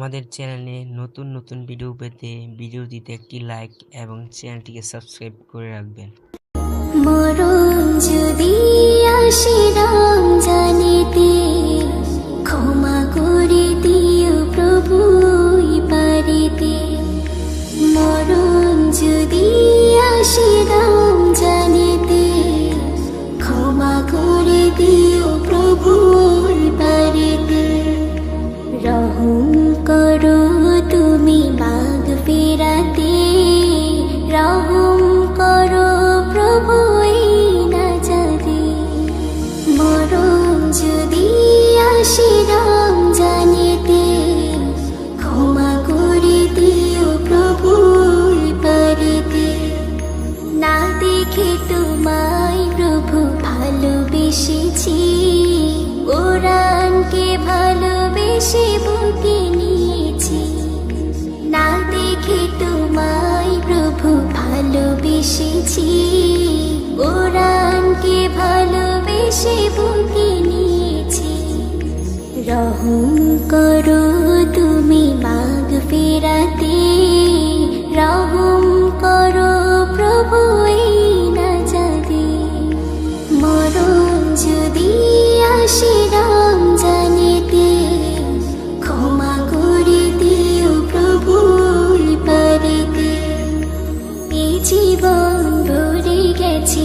আমাদের চ্যানেলে নতুন নতুন ভিডিও পেতে ভিডিওটিতে একটি লাইক এবং চ্যানেলটিকে সাবস্ক্রাইব করে রাখবেন। মরণ যদি আসে দেখে তোমায় প্রভু ভালোবেসেছি। কোরআনকে ভালোবেসে বুকে নিয়েছি। না দেখে তোমায় প্রভু ভালোবেসেছি। কোরআনকে ভালোবেসে বুকে নিয়েছি। রহম করো